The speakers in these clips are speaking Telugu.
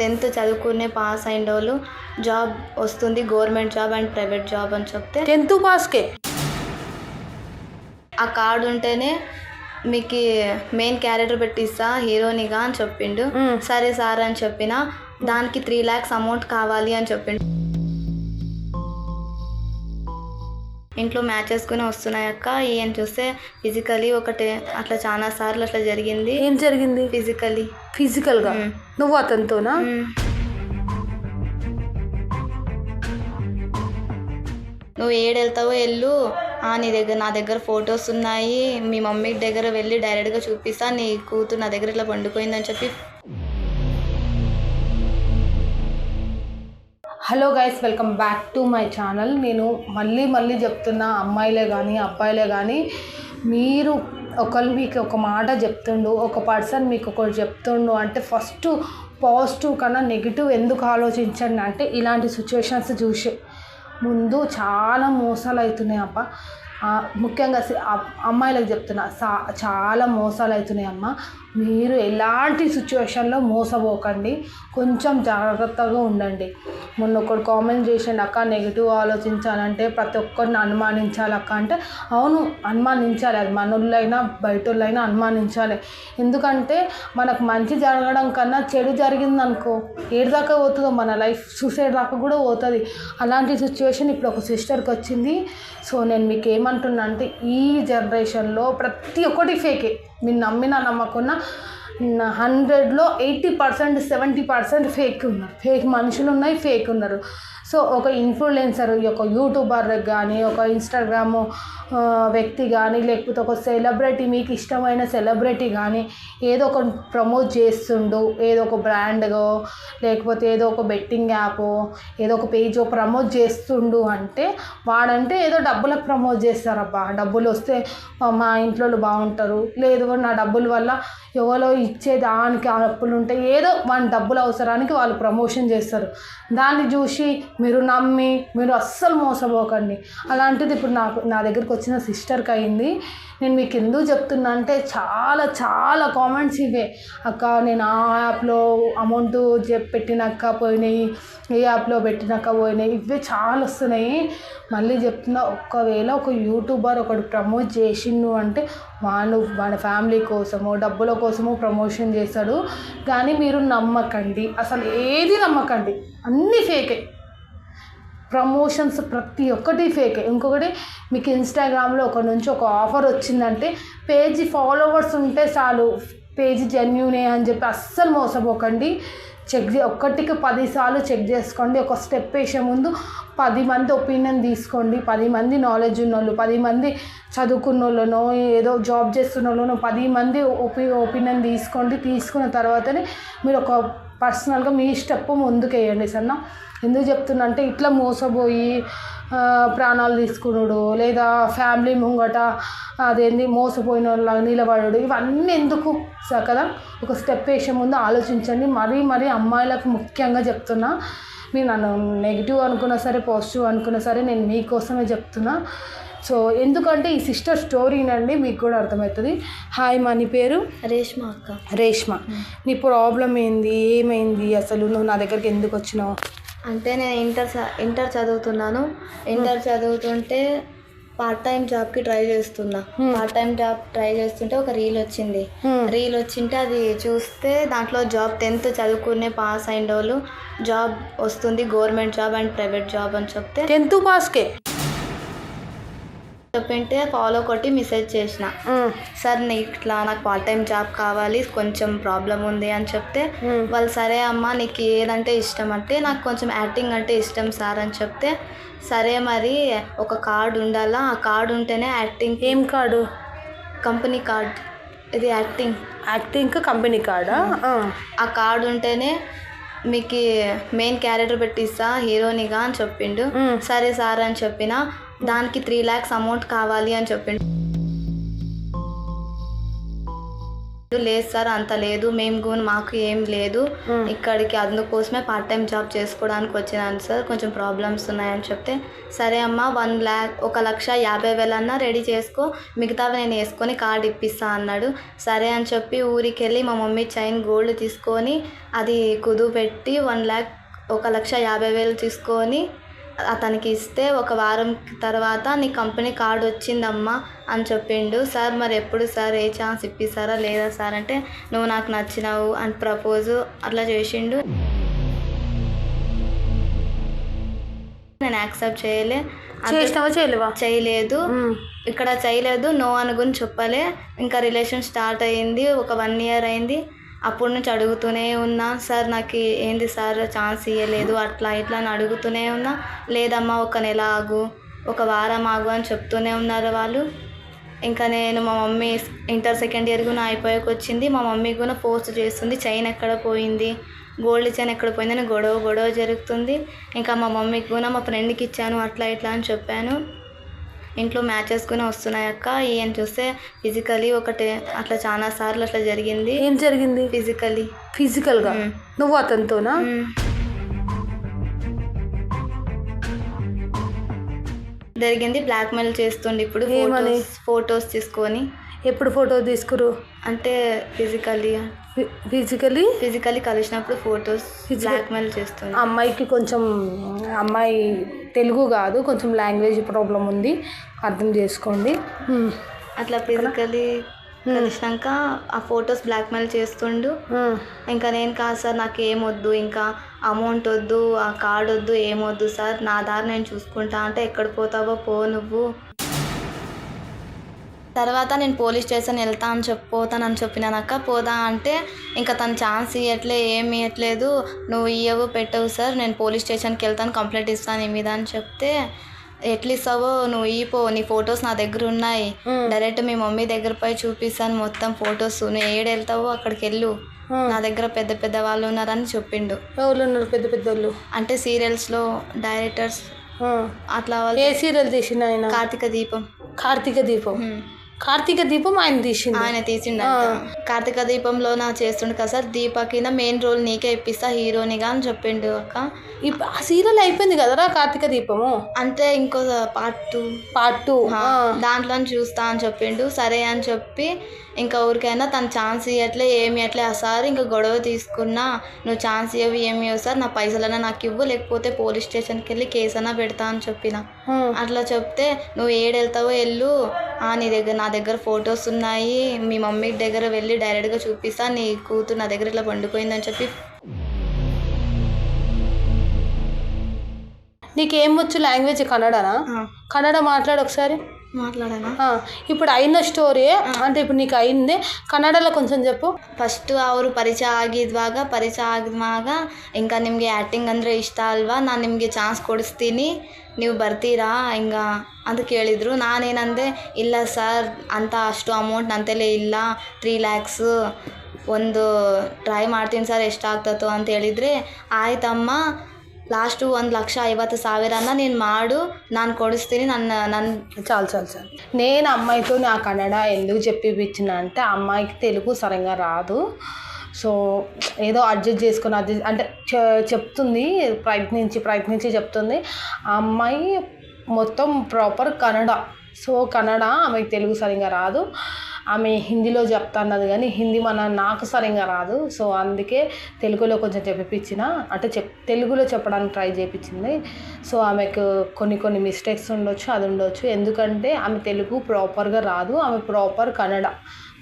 టెన్త్ చదువుకునే పాస్ అయిన వాళ్ళు జాబ్ వస్తుంది government job and private job అని చెప్తే టెన్త్ పాస్కే? ఆ కార్డు ఉంటేనే మీకు మెయిన్ క్యారెక్టర్ పెట్టిస్తా హీరోనిగా అని చెప్పిండు. సరే సార్ అని చెప్పిన దానికి త్రీ ల్యాక్స్ అమౌంట్ కావాలి అని చెప్పిండు. ఇంట్లో మ్యాచ్ చేసుకుని వస్తున్నాయి అక్క. ఈయన చూస్తే ఫిజికలీ ఒకటి అట్లా చాలా సార్లు అట్లా జరిగింది. ఏం జరిగింది? ఫిజికలీ ఫిజికల్గా. నువ్వు అతనితోనా? నువ్వు ఏడు వెళ్తావో వెళ్ళు ఆ, నీ దగ్గర నా దగ్గర ఫొటోస్ ఉన్నాయి. మీ మమ్మీ దగ్గర వెళ్ళి డైరెక్ట్గా చూపిస్తా. నీ కూతురు నా దగ్గర ఇట్లా పండుకోయిందని చెప్పి hello guys welcome back to my channel. నేను మళ్ళీ మళ్ళీ చెప్తున్నా అమ్మాయిలే కానీ అబ్బాయిలే కానీ మీరు ఒకరు మీకు ఒక మాట చెప్తుండు ఒక పర్సన్ మీకు ఒకరు చెప్తుండు అంటే ఫస్ట్ పాజిటివ్ కన్నా నెగిటివ్ ఎందుకు ఆలోచించండి అంటే ఇలాంటి సిచ్యువేషన్స్ చూసి. ముందు చాలా మోసాలు అవుతున్నాయి అప్ప ముఖ్యంగా అమ్మాయిలకు చెప్తున్నా సా చాలా మోసాలు అవుతున్నాయి అమ్మ. మీరు ఎలాంటి సిచ్యువేషన్లో మోసపోకండి. కొంచెం జాగ్రత్తగా ఉండండి. మొన్న ఒకడు కామెంట్ చేసిండు అక్క నెగిటివ్ ఆలోచించాలంటే ప్రతి ఒక్కరిని అనుమానించాలి అక్క. అంటే అవును అనుమానించాలి. అది మనోళ్ళైనా బయటోళ్ళైనా అనుమానించాలి. ఎందుకంటే మనకు మంచి జరగడం కన్నా చెడు జరిగింది అనుకో ఏడు దాకా పోతుందో మన లైఫ్ సూసైడ్ దాకా కూడా పోతుంది. అలాంటి సిచ్యువేషన్ ఇప్పుడు ఒక సిస్టర్కి వచ్చింది. సో నేను మీకు ఏమంటున్నా అంటే ఈ జనరేషన్లో ప్రతి ఒక్కటి ఫేకే. మీరు నమ్మినా నమ్మకున్నా హండ్రెడ్లో eighty percent seventy percent fake ఉన్నారు. ఫేక్ మనుషులు ఉన్నాయి ఫేక్ ఉన్నారు. సో ఒక ఇన్ఫ్లుయెన్సర్ ఒక యూట్యూబర్ కానీ ఒక ఇన్స్టాగ్రామ్ వ్యక్తి కానీ లేకపోతే ఒక సెలబ్రిటీ మీకు ఇష్టమైన సెలబ్రిటీ కానీ ఏదో ఒక ప్రమోట్ చేస్తుండు ఏదో ఒక బ్రాండ్గో లేకపోతే ఏదో ఒక బెట్టింగ్ యాప్ ఏదో ఒక పేజో ప్రమోట్ చేస్తుండు అంటే వాడంటే ఏదో డబ్బులకు ప్రమోట్ చేస్తారబ్బా. డబ్బులు వస్తే మా ఇంట్లో వాళ్ళు బాగుంటారు. లేదు నా డబ్బుల వల్ల ఎవరో ఇచ్చే దానికి అప్పులు ఉంటాయి ఏదో వాని డబ్బుల అవసరానికి వాళ్ళు ప్రమోషన్ చేస్తారు. దాన్ని చూసి మీరు నమ్మి మీరు అస్సలు మోసపోకండి. అలాంటిది ఇప్పుడు నాకు నా దగ్గరికి వచ్చిన సిస్టర్కి అయింది. నేను మీకు ఎందుకు చెప్తున్నా అంటే చాలా చాలా కామెంట్స్ ఇవే. అక్క నేను ఆ యాప్లో అమౌంట్ పెట్టినాక పోయినాయి ఏ యాప్లో పెట్టినాక పోయినాయి ఇవే చాలా వస్తున్నాయి. మళ్ళీ చెప్తున్నా ఒక్కవేళ ఒక యూట్యూబర్ ఒకటి ప్రమోట్ చేసిండు అంటే వాడు వాళ్ళ ఫ్యామిలీ కోసము డబ్బుల కోసము ప్రమోషన్ చేస్తాడు. కానీ మీరు నమ్మకండి. అసలు ఏది నమ్మకండి. అన్నీ ఫేకే. ప్రమోషన్స్ ప్రతి ఒక్కటి ఫేకే ఇంకొకటి మీకు ఇన్స్టాగ్రామ్లో ఒక నుంచి ఒక ఆఫర్ వచ్చిందంటే పేజీ ఫాలోవర్స్ ఉంటే చాలు పేజీ జెన్యూనే అని చెప్పి అస్సలు మోసపోకండి. చెక్ ఒక్కటికి పదిసార్లు చెక్ చేసుకోండి. ఒక స్టెప్ వేసే ముందు పది మంది ఒపీనియన్ తీసుకోండి. పది మంది నాలెడ్జ్ ఉన్న వాళ్ళు పది మంది చదువుకున్న వాళ్ళనో ఏదో జాబ్ చేస్తున్న వాళ్ళనో పది మంది ఒపీ ఒపీనియన్ తీసుకోండి. తీసుకున్న తర్వాతనే మీరు ఒక పర్సనల్గా మీ స్టెప్ ముందుకేయండి సన్న. ఎందుకు చెప్తున్నా అంటే ఇట్లా మోసపోయి ప్రాణాలు తీసుకున్నాడు లేదా ఫ్యామిలీ ముంగట అదేంది మోసపోయిన వాళ్ళ నిలబడడు ఇవన్నీ ఎందుకు స- కదా? ఒక స్టెప్ వేసే ముందు ఆలోచించండి. మరీ మరీ అమ్మాయిలకు ముఖ్యంగా చెప్తున్నా. మీరు నన్ను నెగిటివ్ అనుకున్నా సరే పాజిటివ్ అనుకున్నా సరే నేను మీకోసమే చెప్తున్నా. సో ఎందుకంటే ఈ సిస్టర్ స్టోరీనండి మీకు కూడా అర్థమవుతుంది. హాయ్ మా నీ పేరు? రేష్మ అక్క. రేష్మ. నీ ప్రాబ్లం ఏంది? ఏమైంది? అసలు నువ్వు నా దగ్గరికి ఎందుకు వచ్చినావు? అంటే నేను ఇంటర్ ఇంటర్ చదువుతున్నాను. ఇంటర్ చదువుతుంటే పార్ట్ టైం జాబ్కి ట్రై చేస్తున్నా. పార్ట్ టైం జాబ్ ట్రై చేస్తుంటే ఒక రీల్ వచ్చింది. రీల్ వచ్చింటే అది చూస్తే దాంట్లో జాబ్ టెన్త్ చదువుకునే పాస్ అయిన వాళ్ళు జాబ్ వస్తుంది government job and private job అని చెప్తే టెన్త్ పాస్కే చెప్పింటే ఫాలో కొట్టి మెసేజ్ చేసిన. సార్ నీకు ఇట్లా నాకు పార్ట్ టైం జాబ్ కావాలి కొంచెం ప్రాబ్లం ఉంది అని చెప్తే. వాళ్ళు సరే అమ్మా నీకు ఏదంటే ఇష్టం అంటే నాకు కొంచెం యాక్టింగ్ అంటే ఇష్టం సార్ అని చెప్తే సరే మరి ఒక కార్డు ఉండాలా? ఆ కార్డు ఉంటేనే యాక్టింగ్ ఏం కార్డు కంపెనీ కార్డ్ ఇది యాక్టింగ్ యాక్టింగ్ కంపెనీ కార్డా ఆ? కార్డు ఉంటేనే మీకు మెయిన్ క్యారెక్టర్ పెట్టిస్తా హీరోనిగా అని చెప్పిండు. సరే సార్ అని చెప్పిన దానికి త్రీ ల్యాక్స్ అమౌంట్ కావాలి అని చెప్పిండు. లేదు సార్ అంత లేదు. మేము కూడా మాకు ఏం లేదు. ఇక్కడికి అందుకోసమే పార్ట్ టైం జాబ్ చేసుకోవడానికి వచ్చినాను సార్. కొంచెం ప్రాబ్లమ్స్ ఉన్నాయని చెప్తే సరే అమ్మ వన్ ల్యాక్ ఒక లక్ష యాభై వేలన్నా రెడీ చేసుకో. మిగతావి నేను వేసుకొని కార్డు ఇప్పిస్తా అన్నాడు. సరే అని చెప్పి ఊరికి వెళ్ళి మా మమ్మీ చైన్ గోల్డ్ తీసుకొని అది కుదువు పెట్టి వన్ ల్యాక్ ఒక లక్ష యాభై వేలు తీసుకొని అతనికి ఇస్తే ఒక వారం తర్వాత నీ కంపెనీ కార్డు వచ్చిందమ్మా అని చెప్పిండు. సార్ మరి ఎప్పుడు సార్? ఏ ఛాన్స్ ఇప్పిస్తారా? లేదా సార్? అంటే నువ్వు నాకు నచ్చినావు అని ప్రపోజ్ అట్లా చేసిండు. నేను యాక్సెప్ట్ చేయలే. అంతే- చేసినావా? చేయలేవా? చేయలేదు. ఇక్కడ చేయలేదు. నో అనుకుని చెప్పలే. ఇంకా రిలేషన్ స్టార్ట్ అయ్యింది ఒక వన్ ఇయర్ అయింది. అప్పటి నుంచి అడుగుతూనే ఉన్నా సార్ నాకు ఏంది సార్ ఛాన్స్ ఇవ్వలేదు అట్లా ఇట్లా అని అడుగుతూనే ఉన్నా. లేదమ్మా ఒక నెల ఆగు ఒక వారం ఆగు అని చెప్తూనే ఉన్నారు వాళ్ళు. ఇంకా నేను మా మమ్మీ ఇంటర్ సెకండ్ ఇయర్ కూడా అయిపోయాక వచ్చింది. మా మమ్మీ కూడా ఫోర్స్ చేస్తుంది చైన్ ఎక్కడ పోయింది గోల్డ్ చైన్ ఎక్కడ పోయిందని గొడవ గొడవ జరుగుతుంది. ఇంకా మా మమ్మీకి కూడా మా ఫ్రెండ్కి ఇచ్చాను అట్లా ఇట్లా అని చెప్పాను. ఇంట్లో మ్యాచెస్ కూడా వస్తున్నాయి అక్క. ఏం చూస్తే ఫిజికలీ ఒకటి అట్లా చాలా సార్లు అట్లా జరిగింది. ఏం జరిగింది? ఫిజికలీ ఫిజికల్గా. నువ్వు అతనితోనా? జరిగింది. బ్లాక్మెయిల్ చేస్తుండే ఇప్పుడు? ఫోటోస్ ఫొటోస్ తీసుకొని. ఎప్పుడు ఫోటో తీసుకురు? అంటే ఫిజికలీ ఫిజికలీ ఫిజికలీ కలిసినప్పుడు ఫొటోస్ బ్లాక్మెయిల్ చేస్తుంది అమ్మాయికి కొంచెం అమ్మాయి తెలుగు కాదు కొంచెం లాంగ్వేజ్ ప్రాబ్లం ఉంది అర్థం చేసుకోండి. అట్లా ఫిజికలీ కలిసినాక ఆ ఫొటోస్ బ్లాక్మెయిల్ చేస్తుండు. ఇంకా నేను కాదు సార్ నాకు ఏమొద్దు ఇంకా అమౌంట్ వద్దు ఆ కార్డ్ వద్దు ఏమొద్దు సార్ నా దారి నేను చూసుకుంటా అంటే ఎక్కడ పోతావో పో నువ్వు. తర్వాత నేను పోలీస్ స్టేషన్ వెళ్తా అని చెప్పి పోతానని చెప్పినానక్క. పోదా అంటే ఇంకా తను ఛాన్స్ ఇవ్వట్లే ఏమి ఇవ్వట్లేదు నువ్వు ఇవ్వవు పెట్టవు సార్. నేను పోలీస్ స్టేషన్కి వెళ్తాను కంప్లైంట్ ఇస్తాను నీ మీద అని చెప్తే ఎట్లా ఇస్తావో నువ్వు ఇపో నీ ఫొటోస్ నా దగ్గర ఉన్నాయి. డైరెక్ట్ మీ మమ్మీ దగ్గర పోయి చూపిస్తాను మొత్తం ఫొటోస్. నువ్వు ఏడు వెళ్తావో అక్కడికి వెళ్ళు. నా దగ్గర పెద్ద పెద్ద వాళ్ళు ఉన్నారని చెప్పిండు. ఎవరు ఉన్నారు పెద్ద పెద్దోళ్ళు అంటే సీరియల్స్లో డైరెక్టర్స్. అట్లా ఏ వాళ్ళు సీరియల్ తీసిన ఆయన? కార్తీక దీపం. కార్తీక దీపం. కార్తీక దీపం ఆయన తీసింది ఆయన తీసిండ కార్తీక దీపంలో నా చేస్తుండు కదా సార్ దీపకిన మెయిన్ రోల్ నీకే ఇప్పిస్తా హీరోనిగా అని చెప్పిండు అక్క. ఆ సీరియల్ అయిపోయింది కదరా కార్తీక దీపము? అంటే ఇంకో పార్ట్ టూ పార్ట్ టూ దాంట్లో చూస్తా అని చెప్పిండు సరే అని చెప్పి ఇంకా ఊరికైనా తను ఛాన్స్ ఇవ్వట్లే ఏమి ఇవ్వట్లే ఆ సార్ ఇంకా గొడవ తీసుకున్నా నువ్వు ఛాన్స్ ఇవ్వవు ఏమి ఇవ్వవు సార్ నా పైసలన్నా నాకు ఇవ్వు లేకపోతే పోలీస్ స్టేషన్కి వెళ్ళి కేసు అన్నా పెడతా అని చెప్పిన. అట్లా చెప్తే నువ్వు ఏడు వెళ్తావో వెళ్ళు నీ దగ్గర నా దగ్గర ఫొటోస్ ఉన్నాయి. మీ మమ్మీ దగ్గర వెళ్ళి డైరెక్ట్గా చూపిస్తా. నీ కూతురు నా దగ్గర ఇట్లా పండుకోయిందని చెప్పి. నీకేం వచ్చు లాంగ్వేజ్? కన్నడనా? కన్నడ మాట్లాడు ఒకసారి. మాట్లాడానా? ఇప్పుడు అయిన స్టోరీ అంటే ఇప్పుడు నీకు అయింది. కన్నడలో కొంచెం చెప్పు. ఫస్ట్ ಅವರು పరిచయ ಆಗಿದ್ವಾಗ పరిచయ ಆಗಿದ್ವಾಗ ఇంకా నిమ్గే యాక్టింగ్ ಅಂದರೆ ఇష్ట అల్వా నా ನಿಮಗೆ ఛాన్స్ ಕೊಡಿಸ್ತೀನಿ ನೀವು ಬರ್ತೀರಾ ಹಿಂಗ ಅಂತ ಕೇಳಿದರು ನಾನೇನಂದೆ ಇಲ್ಲ ಸರ್ ಅಂತ ಅಷ್ಟು ಅಮೌಂಟ್ ನಂತಲೇ ಇಲ್ಲ ತ್ರೀ ಲ್ಯಾಕ್ಸು ಒಂದು ಟ್ರೈ ಮಾಡ್ತೀನಿ ಸರ್ ಎಷ್ಟಾಗ್ತದೋ ಅಂತ ಹೇಳಿದರೆ ಆಯ್ತಮ್ಮ ಲಾಸ್ಟು ಒಂದು ಲಕ್ಷ ಐವತ್ತು ಸಾವಿರನ ನೀನು ಮಾಡು ನಾನು ಕೊಡಿಸ್ತೀನಿ ನನ್ನ ನನ್ನ చాలు చాలు చాలు నేను అమ్మాయితో నా కన్నడ ఎందుకు చెప్పిపించిన అంటే ఆ అమ్మాయికి తెలుగు సరిగా రాదు సో ఏదో అడ్జస్ట్ చేసుకుని అడ్జస్ట్ అంటే చె- చెప్తుంది ప్రయత్నించి ప్రయత్నించి చెప్తుంది. ఆ అమ్మాయి మొత్తం ప్రాపర్ కన్నడ. సో కన్నడ ఆమెకి తెలుగు సరిగా రాదు. ఆమె హిందీలో చెప్తాన్నది కానీ హిందీ మన నాకు సరిగా రాదు. సో అందుకే తెలుగులో కొంచెం చెప్పించిన అంటే చెప్ తెలుగులో చెప్పడానికి ట్రై చేయించింది సో ఆమెకు కొన్ని కొన్ని మిస్టేక్స్ ఉండొచ్చు అది ఉండొచ్చు. ఎందుకంటే ఆమె తెలుగు ప్రాపర్గా రాదు ఆమె ప్రాపర్ కన్నడ.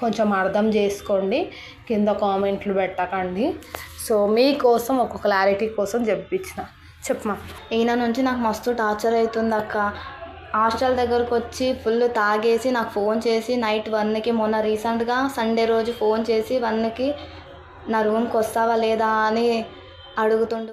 కొంచెం అర్థం చేసుకోండి. కింద కామెంట్లు పెట్టకండి. సో మీకోసం ఒక క్లారిటీ కోసం చెప్పించిన. చెప్పమా? ఈయన నుంచి నాకు మస్తు టార్చర్ అవుతుంది అక్క. హాస్టల్ దగ్గరకు వచ్చి ఫుల్ తాగేసి నాకు ఫోన్ చేసి నైట్ వన్కి మొన్న రీసెంట్గా సండే రోజు ఫోన్ చేసి వన్కి నా రూమ్కి వస్తావా లేదా అని అడుగుతుండు.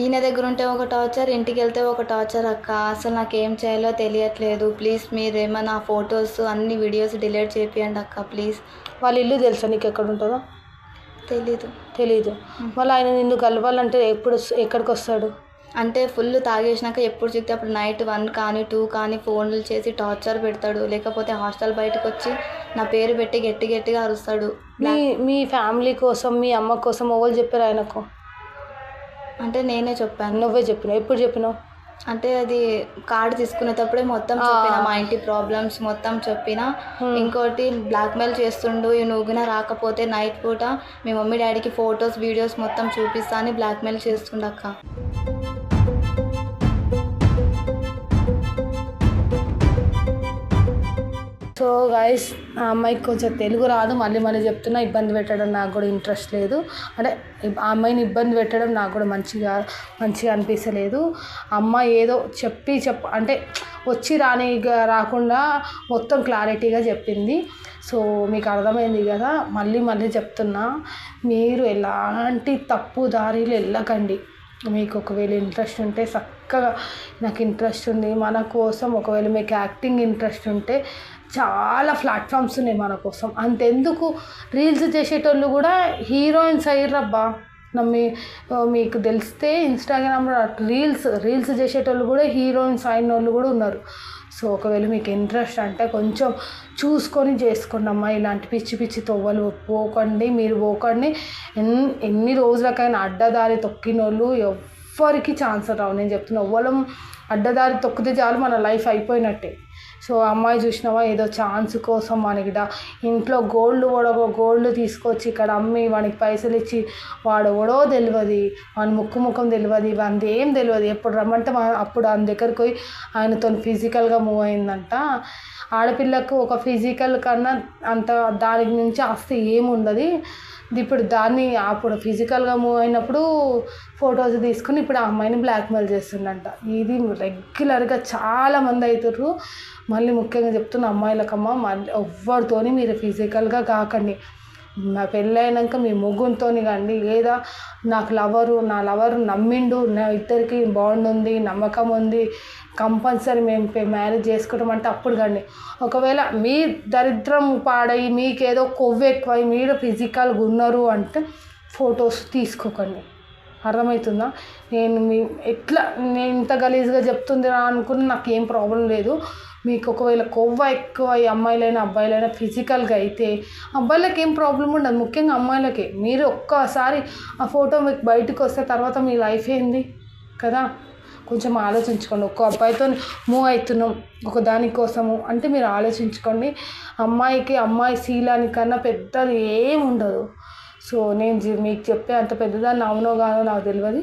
ఈయన దగ్గర ఉంటే ఒక టార్చర్ ఇంటికి వెళ్తే ఒక టార్చర్ అక్క. అసలు నాకు ఏం చేయాలో తెలియట్లేదు. ప్లీజ్ మీరు ఏమైనా ఫొటోస్ అన్ని వీడియోస్ డిలీట్ చేపియండి అక్క ప్లీజ్ వాళ్ళ ఇల్లు తెలుసా నీకు ఎక్కడ ఉంటుందో? తెలీదు. తెలీదు. మళ్ళీ ఆయన నిన్ను కలవాలంటే ఎప్పుడు ఎక్కడికి వస్తాడు? అంటే ఫుల్ తాగేసినాక ఎప్పుడు చెప్తే అప్పుడు నైట్ వన్ కానీ టూ కానీ ఫోన్లు చేసి టార్చర్ పెడతాడు. లేకపోతే హాస్టల్ బయటకు వచ్చి నా పేరు పెట్టి గట్టి గట్టిగా అరుస్తాడు. మీ మీ ఫ్యామిలీ కోసం మీ అమ్మ కోసం ఎవరు చెప్పారు ఆయనకు? అంటే నేనే చెప్పాను నువ్వే చెప్పినావు ఎప్పుడు చెప్పినావు అంటే అది కార్డు తీసుకునేటప్పుడే మొత్తం. చెప్పిన మా ఇంటి ప్రాబ్లమ్స్ మొత్తం చెప్పిన. ఇంకోటి బ్లాక్మెయిల్ చేస్తుండు ఈ నువ్వున రాకపోతే నైట్ పూట మీ మమ్మీ డాడీకి ఫొటోస్ వీడియోస్ మొత్తం చూపిస్తా అని బ్లాక్మెయిల్ చేస్తుండక్క సో గైస్ ఆ అమ్మాయికి కొంచెం తెలుగు రాదు మళ్ళీ మళ్ళీ చెప్తున్నా ఇబ్బంది పెట్టడం నాకు కూడా ఇంట్రెస్ట్ లేదు. అంటే ఆ అమ్మాయిని ఇబ్బంది పెట్టడం నాకు కూడా మంచిగా మంచిగా అనిపించలేదు అమ్మాయి ఏదో చెప్పి చెప్ అంటే వచ్చి రాని రాకుండా మొత్తం క్లారిటీగా చెప్పింది. సో మీకు అర్థమైంది కదా మళ్ళీ మళ్ళీ చెప్తున్నా మీరు ఎలాంటి తప్పు దారిలో వెళ్ళకండి మీకు ఒకవేళ ఇంట్రెస్ట్ ఉంటే చక్కగా నాకు ఇంట్రెస్ట్ ఉంది. మన కోసం ఒకవేళ మీకు యాక్టింగ్ ఇంట్రెస్ట్ ఉంటే చాలా ప్లాట్ఫామ్స్ ఉన్నాయి మన కోసం. అంతెందుకు రీల్స్ చేసేటోళ్ళు కూడా హీరోయిన్స్ అయ్యిర్రబ్బా. నమ్మి మీకు తెలిస్తే ఇన్స్టాగ్రామ్లో రీల్స్ రీల్స్ చేసేటోళ్ళు కూడా హీరోయిన్స్ అయిన వాళ్ళు కూడా ఉన్నారు. సో ఒకవేళ మీకు ఇంట్రెస్ట్ అంటే కొంచెం చూసుకొని చేసుకోండి అమ్మా. ఇలాంటి పిచ్చి పిచ్చి తొవ్వలు పోకండి మీరు పోకండి. ఎన్ ఎన్ని రోజులకైనా అడ్డదారి తొక్కిన వాళ్ళు ఎవ్వరికి ఛాన్స్ రావు. నేను చెప్తున్నా ఎవ్వరం అడ్డదారి తొక్కితే చాలు మన లైఫ్ అయిపోయినట్టే. సో అమ్మాయి చూసినావా? ఏదో ఛాన్స్ కోసం మనకి డా ఇంట్లో గోల్డ్ కూడా గోల్డ్ తీసుకొచ్చి ఇక్కడ అమ్మి వానికి పైసలు ఇచ్చి వాడు ఎవడో తెలియదు వాని ముక్కు ముఖం తెలియదు వానిది ఏం తెలియదు ఎప్పుడు రమ్మంటే అప్పుడు ఆయన దగ్గరికి పోయి ఆయనతో ఫిజికల్గా మూవ్ అయిందంట. ఆడపిల్లకు ఒక ఫిజికల్ కన్నా అంత దానికి నుంచి ఆస్తి ఏముండదు. ఇప్పుడు దాన్ని అప్పుడు ఫిజికల్గా మూవ్ అయినప్పుడు ఫొటోస్ తీసుకుని ఇప్పుడు ఆ అమ్మాయిని బ్లాక్మెయిల్ చేస్తుందంట. ఇది రెగ్యులర్గా చాలామంది అవుతుర్రు మళ్ళీ ముఖ్యంగా చెప్తున్న అమ్మాయిలకమ్మ మళ్ళీ ఎవ్వరితోని మీరు ఫిజికల్గా కాకండి. నా పెళ్ళైనాక మీ ముగ్గురితో కానీ లేదా నాకు లవరు నా లవరు నమ్మిండు నా ఇద్దరికి బాండ్ ఉంది నమ్మకం ఉంది కంపల్సరీ మేము మ్యారేజ్ చేసుకోవడం అంటే అప్పుడు కానీ ఒకవేళ మీ దరిద్రం పాడై మీకేదో కొవ్వు ఎక్కువై మీరు ఫిజికల్గా ఉన్నారు అంటే ఫొటోస్ తీసుకోకండి. అర్థమవుతుందా నేను మీ ఎట్లా నేను ఇంత గలీజ్గా చెప్తుంది రా అనుకుని నాకు ఏం ప్రాబ్లం లేదు. మీకు ఒకవేళ కొవ్వ ఎక్కువ ఈ అమ్మాయిలైనా అబ్బాయిలైనా ఫిజికల్గా అయితే అబ్బాయిలకి ఏం ప్రాబ్లం ఉండదు. ముఖ్యంగా అమ్మాయిలకే. మీరు ఒక్కసారి ఆ ఫోటో మీకు బయటకు వస్తే తర్వాత మీ లైఫ్ ఏంది? కదా? కొంచెం ఆలోచించుకోండి. ఒక్క అబ్బాయితో మూవ్ అవుతున్నాం. ఒక దానికోసము అంటే మీరు ఆలోచించుకోండి. అమ్మాయికి అమ్మాయి శీలానికన్నా పెద్దది ఏం ఉండదు. సో నేను మీకు చెప్పే అంత పెద్దదాన్ని అవునో కానో నాకు తెలియదు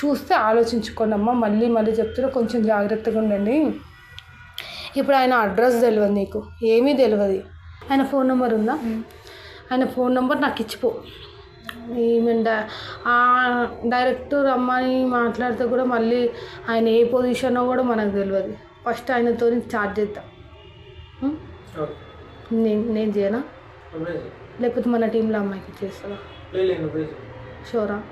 చూస్తే ఆలోచించుకోండి అమ్మ మళ్ళీ మళ్ళీ చెప్తున్నా. కొంచెం జాగ్రత్తగా ఉండండి. ఇప్పుడు ఆయన అడ్రస్ తెలియదు నీకు. ఏమీ తెలియదు ఆయన ఫోన్ నెంబర్ ఉందా? ఆయన ఫోన్ నెంబర్ నాకు ఇచ్చిపో. ఈమె డైరెక్ట్ రమ్మని మాట్లాడితే కూడా మళ్ళీ ఆయన ఏ పొజిషనో కూడా మనకు తెలియదు ఫస్ట్ ఆయనతో చార్జ్ చేద్దాం. నేను నేను చేయనా. లేకపోతే మన టీంలో అమ్మాయికి చేస్తావా చెయ్. షోరా.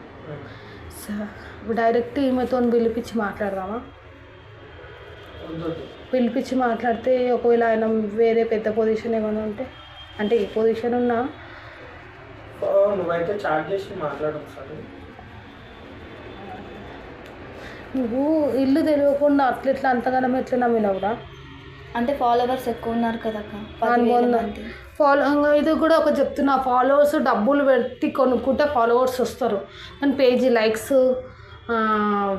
సరే డైరెక్ట్ ఈమెతో పిలిపించి మాట్లాడదామా. పిలిపించి మాట్లాడితే ఒకవేళ ఆయన వేరే పెద్ద పొజిషన్ ఏమైనా ఉంటే అంటే ఏ పొజిషన్ ఉన్నా. నువ్వైతే చాట్ చేసి మాట్లాడు నువ్వు ఇల్లు తెలియకుండా అట్లా ఇట్లా అంతగానం ఎట్లా నమ్మినవురా? అంటే ఫాలోవర్స్ ఎక్కువ ఉన్నారు మంది. ఫాలో ఇది కూడా ఒక చెప్తున్నా ఫాలోవర్స్ డబ్బులు పెట్టి కొనుక్కుంటే ఫాలోవర్స్ వస్తారు. కానీ పేజీ లైక్స్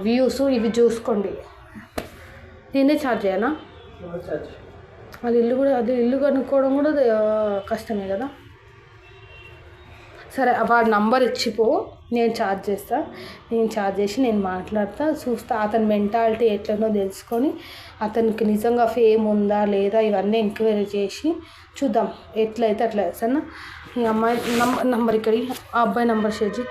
వ్యూస్ ఇవి చూసుకోండి. నేనే ఛార్జ్ చేయనా? చేయి. అది ఇల్లు కూడా అది ఇల్లు కనుక్కోవడం కూడా కష్టమే కదా. సరే వాడి నంబర్ ఇచ్చిపో నేను ఛార్జ్ చేస్తా. నేను ఛార్జ్ చేసి నేను మాట్లాడతా చూస్తా అతని మెంటాలిటీ ఎట్లనో తెలుసుకొని అతనికి నిజంగా ఫేమ్ ఉందా లేదా ఇవన్నీ ఎంక్వైరీ చేసి చూద్దాం ఎట్లయితే అట్లా సరేనా ఈ అమ్మాయి నంబర్ నంబర్ ఇక్కడి ఆ అబ్బాయి నంబర్ షేర్ చేయి.